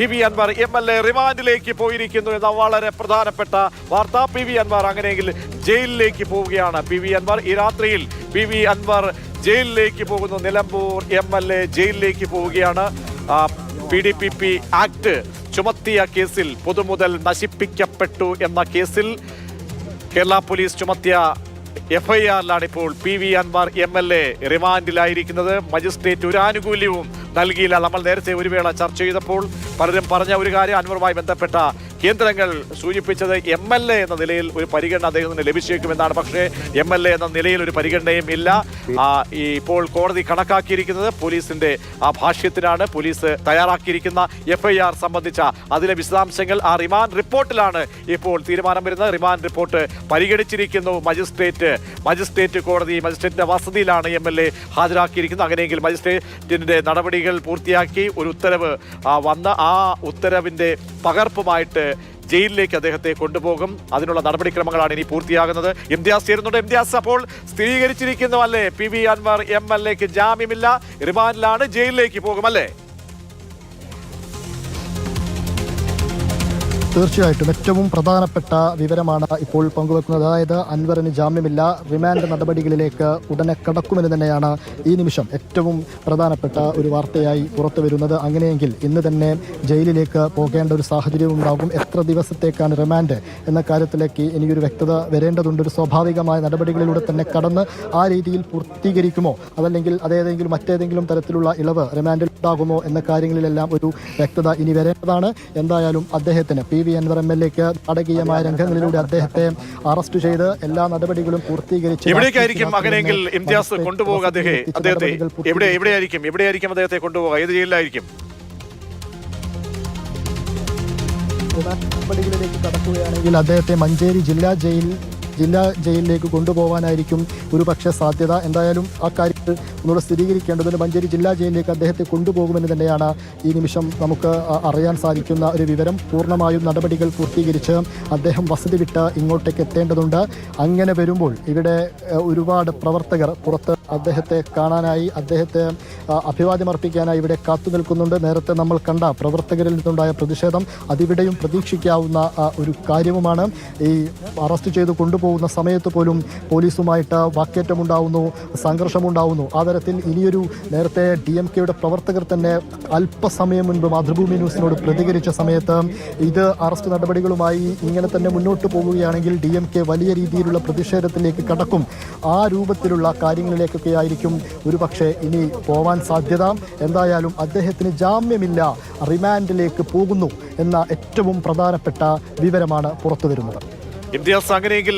P V Anvar M L A റിമാൻഡിലേക്ക് പോയിരിക്കുന്നു എന്ന വളരെ പ്രധാനപ്പെട്ട വാർത്ത. പി വി അൻവർ അങ്ങനെയെങ്കിൽ ജയിലിലേക്ക് പോവുകയാണ്. പി വി അൻവർ ഈ രാത്രിയിൽ പി വി അൻവർ ജയിലിലേക്ക് പോകുന്നു. നിലമ്പൂർ എം എൽ എ ജയിലിലേക്ക് പോവുകയാണ്. P D P P act ചുമത്തിയ കേസിൽ പൊതുമുതൽ നശിപ്പിക്കപ്പെട്ടു എന്ന കേസിൽ കേരള പോലീസ് ചുമത്തിയ എഫ്ഐആറിലാണ് ഇപ്പോൾ P V Anvar M L A റിമാൻഡിലായിരിക്കുന്നത്. Magistrate ഒരു ആനുകൂല്യവും നൽകിയില്ല. നമ്മൾ നേരത്തെ ഒരു വേള ചർച്ച ചെയ്തപ്പോൾ പലരും പറഞ്ഞ ഒരു കാര്യം അൻവറുമായി ബന്ധപ്പെട്ട കേന്ദ്രങ്ങൾ സൂചിപ്പിച്ചത് എം എൽ എ എന്ന നിലയിൽ ഒരു പരിഗണന അദ്ദേഹത്തിന് ലഭിച്ചേക്കുമെന്നാണ്. പക്ഷേ എം എൽ എ എന്ന നിലയിൽ ഒരു പരിഗണനയും ഇല്ല. ഇപ്പോൾ കോടതി കണക്കാക്കിയിരിക്കുന്നത് പോലീസിന്റെ ആ ഭാഷ്യത്തിനാണ്. പോലീസ് തയ്യാറാക്കിയിരിക്കുന്ന എഫ്ഐആർ സംബന്ധിച്ച അതിലെ വിശദാംശങ്ങൾ ആ റിമാൻഡ് റിപ്പോർട്ടിലാണ് ഇപ്പോൾ തീരുമാനം വരുന്നത്. റിമാൻഡ് റിപ്പോർട്ട് പരിഗണിച്ചിരിക്കുന്നു. മജിസ്ട്രേറ്റ് മജിസ്ട്രേറ്റ് കോടതി മജിസ്ട്രേറ്റിന്റെ വസതിയിലാണ് എം എൽ എ ഹാജരാക്കിയിരിക്കുന്നത്. അങ്ങനെയെങ്കിൽ മജിസ്ട്രേറ്റിന്റെ നടപടികൾ പൂർത്തിയാക്കി ഒരു ഉത്തരവ് വന്ന ആ ഉത്തരവിന്റെ പകർപ്പുമായിട്ട് ജയിലിലേക്ക് അദ്ദേഹത്തെ കൊണ്ടുപോകും. അതിനുള്ള നടപടിക്രമങ്ങളാണ് ഇനി പൂർത്തിയാകുന്നത്. ഇംതിയാസ് ചേരുന്നുണ്ട്. ഇംതിയാസ് അപ്പോൾ സ്ഥിരീകരിച്ചിരിക്കുന്നു അല്ലേ? P V Anvar M L എക്ക് ജാമ്യമില്ല. റിമാൻഡിലാണ് ജയിലിലേക്ക് പോകും അല്ലേ? തീർച്ചയായിട്ടും ഏറ്റവും പ്രധാനപ്പെട്ട വിവരമാണ് ഇപ്പോൾ പങ്കുവെക്കുന്നത്. അതായത് അൻവറിന് ജാമ്യമില്ല. റിമാൻഡ് നടപടികളിലേക്ക് ഉടനെ കടക്കുമെന്ന് തന്നെയാണ് ഈ നിമിഷം ഏറ്റവും പ്രധാനപ്പെട്ട ഒരു വാർത്തയായി പുറത്തു വരുന്നത് അങ്ങനെയെങ്കിൽ ഇന്ന് തന്നെ ജയിലിലേക്ക് പോകേണ്ട ഒരു സാഹചര്യം ഉണ്ടാകും. എത്ര ദിവസത്തേക്കാണ് റിമാൻഡ് എന്ന കാര്യത്തിലേക്ക് ഇനിയൊരു വ്യക്തത വരേണ്ടതുണ്ട്. ഒരു സ്വാഭാവികമായ നടപടികളിലൂടെ തന്നെ കടന്ന് ആ രീതിയിൽ പൂർത്തീകരിക്കുമോ? അതല്ലെങ്കിൽ അതേതെങ്കിലും മറ്റേതെങ്കിലും തരത്തിലുള്ള ഇളവ് റിമാൻഡിൽ ഉണ്ടാകുമോ എന്ന കാര്യങ്ങളിലെല്ലാം ഒരു വ്യക്തത ഇനി വരേണ്ടതാണ്. എന്തായാലും അദ്ദേഹത്തിന് P. V Anvar M L എക്ക് നാടകീയമായ രംഗങ്ങളിലൂടെ അദ്ദേഹത്തെ അറസ്റ്റ് ചെയ്ത് എല്ലാ നടപടികളും പൂർത്തീകരിച്ച് എവിടേക്കായിരിക്കും അങ്ങനെയെങ്കിൽ ഇംതിയാസ് കൊണ്ടുപോകുക അദ്ദേഹത്തെ അദ്ദേഹത്തെ എവിടെ എവിടെയായിരിക്കും? എവിടെയായിരിക്കും അദ്ദേഹത്തെ കൊണ്ടുപോകുക? ഏത് ജയിലിലായിരിക്കും? നടപടികളിലേക്ക് കടക്കുകയാണെങ്കിൽ അദ്ദേഹത്തെ മഞ്ചേരി ജില്ലാ ജയിൽ ജില്ലാ ജയിലിലേക്ക് കൊണ്ടുപോകാനായിരിക്കും ഒരു പക്ഷേ സാധ്യത. എന്തായാലും ആ കാര്യത്തിൽ ഒന്നുകൂടെ സ്ഥിരീകരിക്കേണ്ടതിന് മഞ്ചേരി ജില്ലാ ജയിലിലേക്ക് അദ്ദേഹത്തെ കൊണ്ടുപോകുമെന്ന് തന്നെയാണ് ഈ നിമിഷം നമുക്ക് അറിയാൻ സാധിക്കുന്ന ഒരു വിവരം. പൂർണമായും നടപടികൾ പൂർത്തീകരിച്ച് അദ്ദേഹം വസതി വിട്ട് ഇങ്ങോട്ടേക്ക് എത്തേണ്ടതുണ്ട്. അങ്ങനെ വരുമ്പോൾ ഇവിടെ ഒരുപാട് പ്രവർത്തകർ പുറത്ത് അദ്ദേഹത്തെ കാണാനായി അദ്ദേഹത്തെ അഭിവാദ്യമർപ്പിക്കാനായി ഇവിടെ കാത്തു നിൽക്കുന്നുണ്ട്. നേരത്തെ നമ്മൾ കണ്ട പ്രവർത്തകരിൽ നിന്നുണ്ടായ പ്രതിഷേധം അതിവിടെയും പ്രതീക്ഷിക്കാവുന്ന ഒരു കാര്യവുമാണ്. ഈ അറസ്റ്റ് ചെയ്ത് കൊണ്ടുപോകുന്ന സമയത്ത് പോലും പോലീസുമായിട്ട് വാക്കേറ്റമുണ്ടാവുന്നു സംഘർഷമുണ്ടാവുന്നു. ആ തരത്തിൽ ഇനിയൊരു നേരത്തെ ഡി എം കെയുടെ പ്രവർത്തകർ തന്നെ അല്പസമയം മുൻപ് മാതൃഭൂമി ന്യൂസിനോട് പ്രതികരിച്ച സമയത്ത് ഇത് അറസ്റ്റ് നടപടികളുമായി ഇങ്ങനെ തന്നെ മുന്നോട്ട് പോകുകയാണെങ്കിൽ ഡി വലിയ രീതിയിലുള്ള പ്രതിഷേധത്തിലേക്ക് കടക്കും. ആ രൂപത്തിലുള്ള കാര്യങ്ങളിലേക്കൊക്കെ ആയിരിക്കും ഒരുപക്ഷെ ഇനി പോവാൻ സാധ്യത. എന്തായാലും അദ്ദേഹത്തിന് ജാമ്യമില്ല. റിമാൻഡിലേക്ക് പോകുന്നു എന്ന ഏറ്റവും പ്രധാനപ്പെട്ട വിവരമാണ് പുറത്തു വരുന്നത്. ഇംതിയാസ് അങ്ങനെയെങ്കിൽ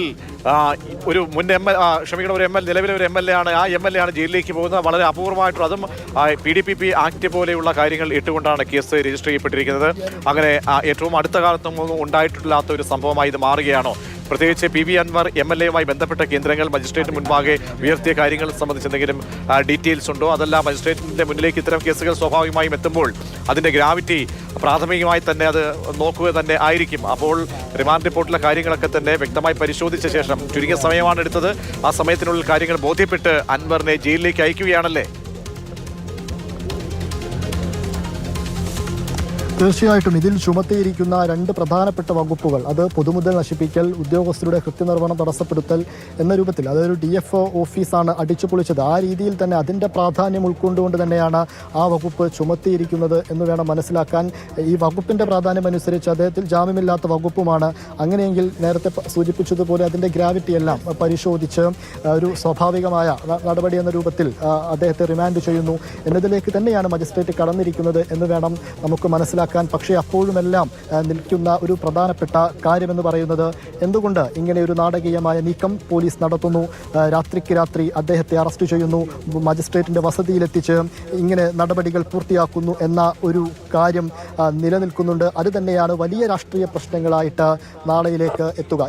ഒരു മുൻ എം എൽ ക്ഷമിക്കണം ഒരു എം എൽ നിലവിലെ ഒരു എം എൽ എ ആണ്. ആ എം എൽ എ ആണ് ജയിലിലേക്ക് പോകുന്നത്. വളരെ അപൂർവമായിട്ടുള്ളതും അതും P D P P act പോലെയുള്ള കാര്യങ്ങൾ ഇട്ടുകൊണ്ടാണ് കേസ് രജിസ്റ്റർ ചെയ്യപ്പെട്ടിരിക്കുന്നത്. അങ്ങനെ ഏറ്റവും അടുത്ത കാലത്തൊന്നും ഉണ്ടായിട്ടില്ലാത്ത ഒരു സംഭവമായി ഇത് മാറുകയാണോ? പ്രത്യേകിച്ച് P V Anvar M L എയുമായി ബന്ധപ്പെട്ട കേന്ദ്രങ്ങൾ മജിസ്ട്രേറ്റ് മുൻപാകെ ഉയർത്തിയ കാര്യങ്ങൾ സംബന്ധിച്ച് എന്തെങ്കിലും ഡീറ്റെയിൽസ് ഉണ്ടോ? അതല്ല മജിസ്ട്രേറ്റിന്റെ മുന്നിലേക്ക് ഇത്തരം കേസുകൾ സ്വാഭാവികമായും എത്തുമ്പോൾ അതിന്റെ ഗ്രാവിറ്റി പ്രാഥമികമായി തന്നെ അത് നോക്കുക തന്നെ ആയിരിക്കും. അപ്പോൾ റിമാൻഡ് റിപ്പോർട്ടിലെ കാര്യങ്ങളൊക്കെ തന്നെ വ്യക്തമായി പരിശോധിച്ച ശേഷം ചുരുങ്ങിയ സമയമാണ് എടുത്തത്. ആ സമയത്തിനുള്ളിൽ കാര്യങ്ങൾ ബോധ്യപ്പെട്ട് അൻവറിനെ ജയിലിലേക്ക് അയക്കുകയാണല്ലേ? തീർച്ചയായിട്ടും ഇതിൽ ചുമത്തിയിരിക്കുന്ന രണ്ട് പ്രധാനപ്പെട്ട വകുപ്പുകൾ അത് പൊതുമുതൽ നശിപ്പിക്കൽ ഉദ്യോഗസ്ഥരുടെ കൃത്യനിർവഹണം തടസ്സപ്പെടുത്തൽ എന്ന രൂപത്തിൽ അതൊരു ഡി എഫ് ഒ ഓഫീസാണ് അടിച്ചു പൊളിച്ചത്. ആ രീതിയിൽ തന്നെ അതിന്റെ പ്രാധാന്യം ഉൾക്കൊണ്ടുകൊണ്ട് തന്നെയാണ് ആ വകുപ്പ് ചുമത്തിയിരിക്കുന്നത് എന്ന് വേണം മനസ്സിലാക്കാൻ. ഈ വകുപ്പിന്റെ പ്രാധാന്യം അനുസരിച്ച് അദ്ദേഹത്തിൽ ജാമ്യമില്ലാത്ത വകുപ്പുമാണ്. അങ്ങനെയെങ്കിൽ നേരത്തെ സൂചിപ്പിച്ചതുപോലെ അതിന്റെ ഗ്രാവിറ്റി എല്ലാം പരിശോധിച്ച് ഒരു സ്വാഭാവികമായ നടപടി എന്ന രൂപത്തിൽ അദ്ദേഹത്തെ റിമാൻഡ് ചെയ്യുന്നു. എന്നതിലേക്ക് തന്നെയാണ് മജിസ്ട്രേറ്റ് കടന്നിരിക്കുന്നത് എന്ന് വേണം നമുക്ക് മനസ്സിലാക്കാൻ. പക്ഷേ അപ്പോഴുമെല്ലാം നിൽക്കുന്ന ഒരു പ്രധാനപ്പെട്ട കാര്യമെന്ന് പറയുന്നത് എന്തുകൊണ്ട് ഇങ്ങനെ ഒരു നാടകീയമായ നീക്കം പോലീസ് നടത്തുന്നു? രാത്രിക്ക് രാത്രി അദ്ദേഹത്തെ അറസ്റ്റ് ചെയ്യുന്നു. മജിസ്ട്രേറ്റിന്റെ വസതിയിലെത്തിച്ച് ഇങ്ങനെ നടപടികൾ പൂർത്തിയാക്കുന്നു എന്ന ഒരു കാര്യം നിലനിൽക്കുന്നുണ്ട്. അത് തന്നെയാണ് വലിയ രാഷ്ട്രീയ പ്രശ്നങ്ങളായിട്ട് നാളെയിലേക്ക് എത്തുക.